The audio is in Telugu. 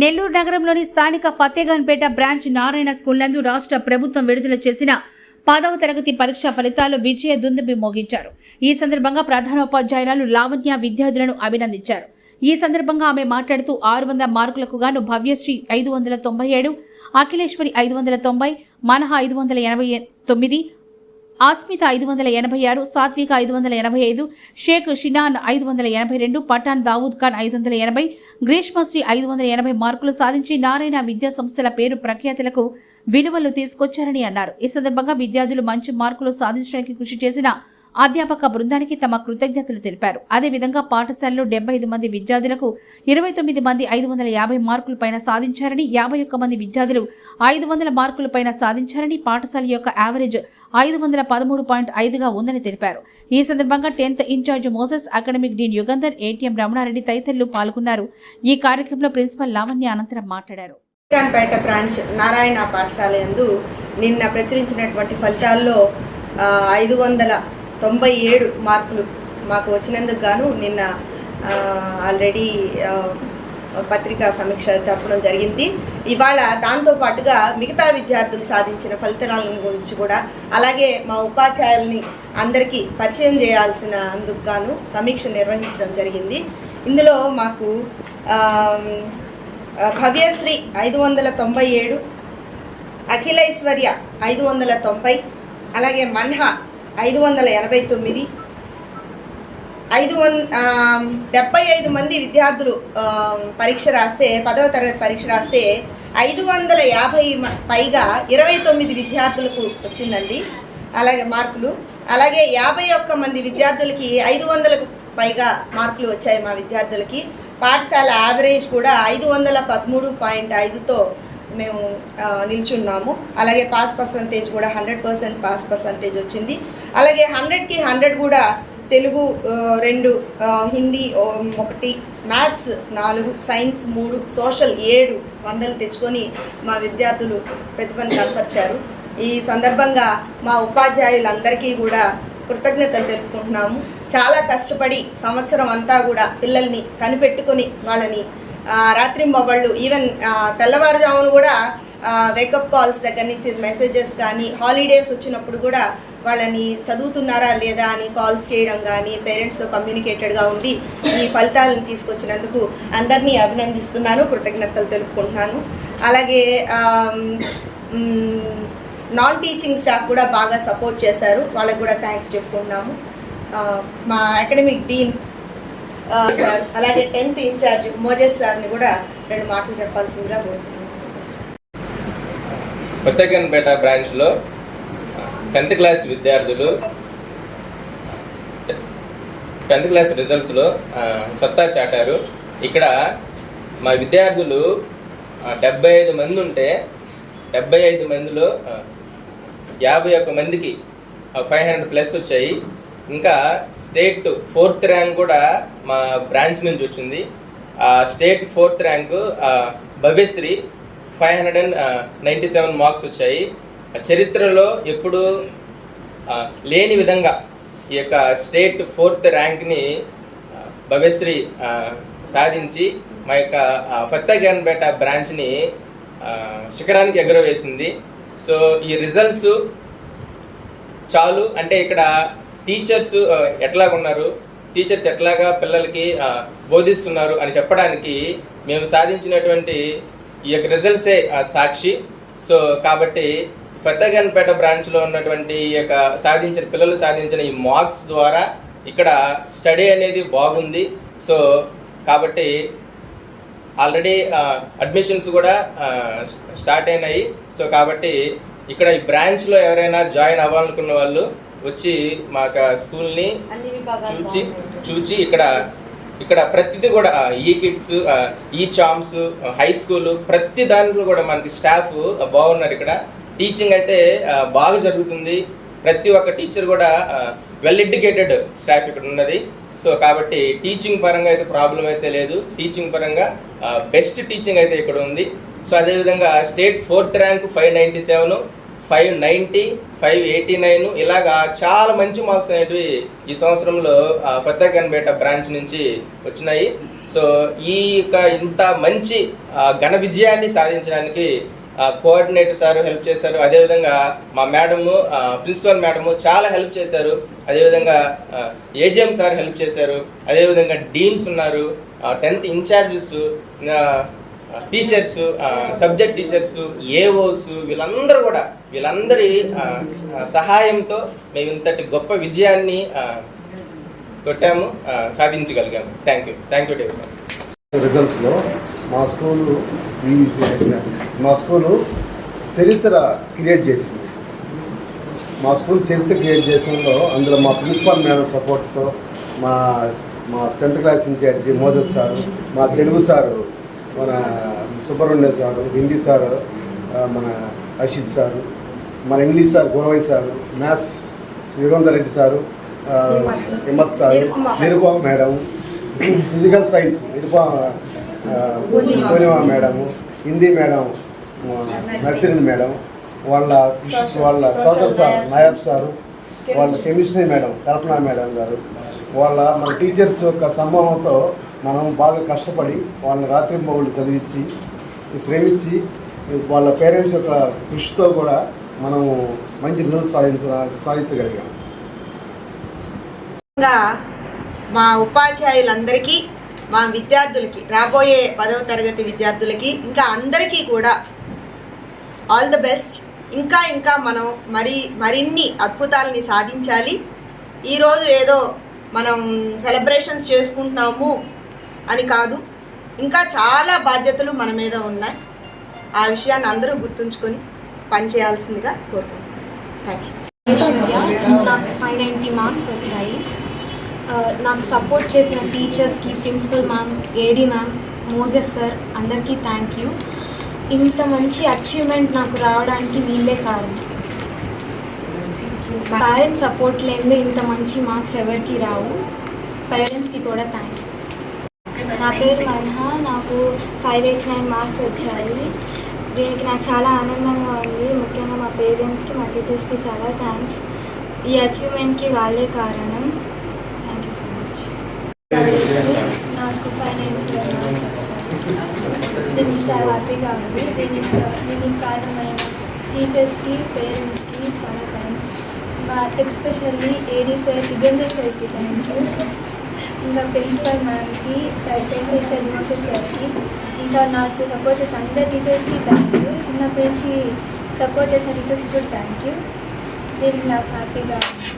నెల్లూరు నగరంలోని స్థానిక ఫతేగన్పేట బ్రాంచ్ నారాయణ స్కూల్ నందు రాష్ట్ర ప్రభుత్వం విడుదల చేసిన పదవ తరగతి పరీక్ష ఫలితాలు విజయ దుందుబి మోగించారు. ఈ సందర్భంగా ప్రధానోపాధ్యాయురాలు లావణ్య విద్యార్థులను అభినందించారు. ఈ సందర్భంగా ఆమె మాట్లాడుతూ ఆరు వందల మార్కులకు గాను భవ్యశ్రీ ఐదు వందల తొంభై ఏడు అఖిలేశ్వరి ఐదు వందల తొంభై మనహ ఐదు వందల ఎనభై తొమ్మిది ఆస్మిత ఐదు వందల ఎనభై ఆరు సాత్విక ఐదు వందల ఎనభై ఐదు షేక్ షినాన్ ఐదు వందల ఎనభై రెండు పఠాన్ దావూద్ ఖాన్ ఐదు వందల ఎనభై గ్రీష్మశ్రీ ఐదు వందల ఎనభై మార్కులు సాధించి నారాయణ విద్యా సంస్థల పేరు ప్రఖ్యాతులకు విలువలు తీసుకొచ్చారని అన్నారు. ఈ సందర్భంగా విద్యార్థులు మంచి మార్కులు సాధించడానికి కృషి చేసిన అధ్యాపక బృందానికి తమ కృతజ్ఞతలు తెలిపారు. అదేవిధంగా పాఠశాలలో డెబ్బై ఐదు మంది విద్యార్థులకు ఇరవై తొమ్మిది మంది ఐదు వందల యాభై మార్కుల పైన సాధించారని యాభై ఒక్క మంది విద్యార్థులు ఐదు వందల మార్కుల పైన సాధించారని పాఠశాల యొక్క యావరేజ్ ఐదు వందల పదమూడు పాయింట్ ఐదుగా ఉందని తెలిపారు. ఈ సందర్భంగా tenth incharge Moses academic dean Yugandhar ATM Ramanareddy తదితరులు పాల్గొన్నారు. ఈ కార్యక్రమంలో ప్రిన్సిపల్ లావణ్య అనంతరం మాట్లాడారు. పేట బ్రాంచ్ నారాయణ పాఠశాల ఎందు నిన్న ప్రచురించినటువంటి ఫలితాల్లో ఐదు వందల తొంభై ఏడు మార్కులు మాకు వచ్చినందుకు గాను నిన్న ఆల్రెడీ పత్రికా సమీక్ష జరపడం జరిగింది. ఇవాళ దాంతో పాటుగా మిగతా విద్యార్థులు సాధించిన ఫలితాలను గురించి కూడా అలాగే మా ఉపాధ్యాయుల్ని అందరికీ పరిచయం చేయాల్సిన అందుకు గాను సమీక్ష నిర్వహించడం జరిగింది. ఇందులో మాకు భవ్యశ్రీ ఐదు వందల తొంభై ఏడు అఖిలైశ్వర్య ఐదు వందల తొంభై అలాగే మన్హా ఐదు వందల ఎనభై తొమ్మిది. ఐదు వన్ డెబ్బై ఐదు మంది విద్యార్థులు పరీక్ష రాస్తే పదవ తరగతి పరీక్ష రాస్తే ఐదు వందల యాభై మ- పైగా ఇరవై తొమ్మిది విద్యార్థులకు వచ్చిందండి. అలాగే మార్కులు. అలాగే యాభై ఒక్క మంది విద్యార్థులకి ఐదు వందలకు పైగా మార్కులు వచ్చాయి మా విద్యార్థులకి. పాఠశాల యావరేజ్ కూడా ఐదు వందల పదమూడు పాయింట్ ఐదుతో మేము నిల్చున్నాము. అలాగే పాస్ పర్సంటేజ్ కూడా హండ్రెడ్ పర్సెంట్ పాస్ పర్సంటేజ్ వచ్చింది. అలాగే హండ్రెడ్కి హండ్రెడ్ కూడా తెలుగు రెండు హిందీ ఒకటి మ్యాథ్స్ నాలుగు సైన్స్ మూడు సోషల్ ఏడు వందలు తెచ్చుకొని మా విద్యార్థులు ప్రతిభను కనపరిచారు. ఈ సందర్భంగా మా ఉపాధ్యాయులందరికీ కూడా కృతజ్ఞతలు తెలుపుకుంటున్నాము. చాలా కష్టపడి సంవత్సరం అంతా కూడా పిల్లల్ని కనిపెట్టుకొని వాళ్ళని రాత్రింబవళ్ళు ఈవెన్ తెల్లవారుజామును కూడా వేకప్ కాల్స్ దగ్గర నుంచి మెసేజెస్ కానీ హాలిడేస్ వచ్చినప్పుడు కూడా వాళ్ళని చదువుతున్నారా లేదా అని కాల్స్ చేయడం కానీ పేరెంట్స్తో కమ్యూనికేటెడ్గా ఉండి ఈ ఫలితాలను తీసుకొచ్చినందుకు అందరినీ అభినందిస్తున్నాను కృతజ్ఞతలు తెలుపుకుంటున్నాను. అలాగే నాన్ టీచింగ్ స్టాఫ్ కూడా బాగా సపోర్ట్ చేశారు. వాళ్ళకి కూడా థ్యాంక్స్ చెప్పుకుంటున్నాము. మా అకాడమిక్ డీన్ సార్ అలాగే టెన్త్ ఇన్ఛార్జ్ మోజెస్ సార్ని కూడా రెండు మాటలు చెప్పాల్సిందిగా కోరుతున్నాను కొత్తగన్పేట బ్రాంచ్లో టెన్త్ క్లాస్ విద్యార్థులు టెన్త్ క్లాస్ రిజల్ట్స్లో సత్తా చాటారు. ఇక్కడ మా విద్యార్థులు డెబ్బై ఐదు మంది ఉంటే డెబ్బై ఐదు మందిలో యాభై ఒక్క మందికి ఫైవ్ హండ్రెడ్ ప్లస్ వచ్చాయి. ఇంకా స్టేట్ ఫోర్త్ ర్యాంక్ కూడా మా బ్రాంచ్ నుంచి వచ్చింది. State fourth rank Bhavyasri five hundred and ninety seven marks వచ్చాయి. ఆ చరిత్రలో ఎప్పుడు లేని విధంగా ఈ యొక్క స్టేట్ ఫోర్త్ ర్యాంక్ని భవ్యశ్రీ సాధించి మా యొక్క ఫత్తగాన్పేట బ్రాంచ్ని శిఖరానికి ఎగురవేసింది. సో ఈ రిజల్ట్స్ చాలు. అంటే ఇక్కడ టీచర్స్ ఎట్లాగున్నారు? టీచర్స్ ఎట్లాగా పిల్లలకి బోధిస్తున్నారు అని చెప్పడానికి మేము సాధించినటువంటి ఈ యొక్క రిజల్ట్సే సాక్షి. సో కాబట్టి పెద్దగన్పేట బ్రాంచ్లో ఉన్నటువంటి ఈ యొక్క సాధించిన పిల్లలు సాధించిన ఈ మార్క్స్ ద్వారా ఇక్కడ స్టడీ అనేది బాగుంది. సో కాబట్టి ఆల్రెడీ అడ్మిషన్స్ కూడా స్టార్ట్ అయినాయి. సో కాబట్టి ఇక్కడ ఈ బ్రాంచ్లో ఎవరైనా జాయిన్ అవ్వాలనుకున్న వాళ్ళు వచ్చి మా యొక్క స్కూల్ని చూచి. చూచి ఇక్కడ ఇక్కడ ప్రతిదీ కూడా ఈ కిడ్స్ ఈ చామ్స్ హై స్కూల్ ప్రతి దాంట్లో కూడా మనకి స్టాఫ్ బాగున్నారు ఇక్కడ. టీచింగ్ అయితే బాగా జరుగుతుంది. ప్రతి ఒక్క టీచర్ కూడా వెల్ ఎడ్యుకేటెడ్ స్టాఫ్ ఇక్కడ ఉన్నది. సో కాబట్టి టీచింగ్ పరంగా అయితే ప్రాబ్లం అయితే లేదు. టీచింగ్ పరంగా బెస్ట్ టీచింగ్ అయితే ఇక్కడ ఉంది. సో అదేవిధంగా state fourth rank five ninety seven five ninety five eighty nine ఇలాగా చాలా మంచి మార్క్స్ అనేటివి ఈ సంవత్సరంలో ఆ, గన్బేట బ్రాంచ్ నుంచి వచ్చినాయి. సో ఈ యొక్క ఇంత మంచి ఘన విజయాన్ని సాధించడానికి కోఆర్డినేటర్ సార్ హెల్ప్ చేశారు. అదేవిధంగా మా మేడము ప్రిన్సిపల్ మేడము చాలా హెల్ప్ చేశారు. అదేవిధంగా ఏజిఎం సార్ హెల్ప్ చేశారు. అదేవిధంగా డీన్స్ ఉన్నారు tenth incharges teachers subject teachers AOs వీళ్ళందరూ కూడా వీళ్ళందరి సహాయంతో మేము ఇంతటి గొప్ప విజయాన్ని కొట్టాము సాధించగలిగాము. Thank you thank you David రిజల్ట్స్లో మా స్కూల్ ఈ మా స్కూలు చరిత్ర క్రియేట్ చేసింది. మా స్కూల్ చరిత్ర క్రియేట్ చేసినలో అందులో మా ప్రిన్సిపాల్ మేడం సపోర్ట్తో మా మా tenth class incharge Moses sir మా తెలుగు సారు మన సుబ్రహ్మణ్య సారు హిందీ సారు మన అషిత్ సారు మన English sir Guravai sir maths Srigandhar Reddy sir Himmat sir Nirupama madam physical science Nirupama Purnima madam Hindi madam ఆ, నర్సరీ మేడం వాళ్ళ వాళ్ళ సోదర్ సార్ నాయబ్ సారు వాళ్ళ కెమిస్ట్రీ మేడం కల్పన మేడం గారు వాళ్ళ మన టీచర్స్ యొక్క సమూహంతో మనం బాగా కష్టపడి వాళ్ళని రాత్రింబవులు చదివించి శ్రమించి వాళ్ళ పేరెంట్స్ యొక్క కృషితో కూడా మనము మంచి రిజల్ట్స్ సాధించ సాధించగలిగాం. మా ఉపాధ్యాయులందరికీ మా విద్యార్థులకి రాబోయే పదవ తరగతి విద్యార్థులకి ఇంకా అందరికీ కూడా ఆల్ ద బెస్ట్. ఇంకా ఇంకా మనం మరి మరిన్ని అద్భుతాలని సాధించాలి. ఈరోజు ఏదో మనం సెలబ్రేషన్స్ చేసుకుంటున్నాము అని కాదు. ఇంకా చాలా బాధ్యతలు మన మీద ఉన్నాయి. ఆ విషయాన్ని అందరూ గుర్తుంచుకొని పనిచేయాల్సిందిగా కోరుకుంటున్నాను. థ్యాంక్ యూ నాకు ఫైవ్ నైంటీ మార్క్స్ వచ్చాయి. నాకు సపోర్ట్ చేసిన టీచర్స్కి principal ma'am AD ma'am Moses sir అందరికీ థ్యాంక్ యూ ఇంత మంచి అచీవ్మెంట్ నాకు రావడానికి వీళ్ళే కారణం. పేరెంట్స్ సపోర్ట్ లేనిదే ఇంత మంచి మార్క్స్ ఎవరికి రావు. పేరెంట్స్కి కూడా థ్యాంక్స్ నా పేరు మన్హ నాకు ఫైవ్ ఎయిట్ నైన్ మార్క్స్ వచ్చాయి. దీనికి నాకు చాలా ఆనందంగా ఉంది. ముఖ్యంగా మా పేరెంట్స్కి మా టీచర్స్కి చాలా థ్యాంక్స్ ఈ అచీవ్మెంట్కి వాళ్ళే కారణం. థ్యాంక్ యూ సో మచ్ నాకు ఫైనాన్స్ చాలా హ్యాపీగా ఉంది. దీనికి దీనికి కారణమైన టీచర్స్కి పేరెంట్స్కి చాలా థ్యాంక్స్ మా ఎక్స్పెషల్లీ ఏడీ సార్ దిగంజర్ సార్కి థ్యాంక్ యూ ఇంకా ప్రిన్సిపల్ మ్యామ్కి టెన్త్ టీచర్ మోసెస్ సార్కి ఇంకా నాకు సపోర్ట్ చేసిన అందరి టీచర్స్కి థ్యాంక్ యూ చిన్నప్పటి నుంచి సపోర్ట్ చేసిన టీచర్స్కి కూడా థ్యాంక్ యూ దీనికి నాకు హ్యాపీగా ఉంది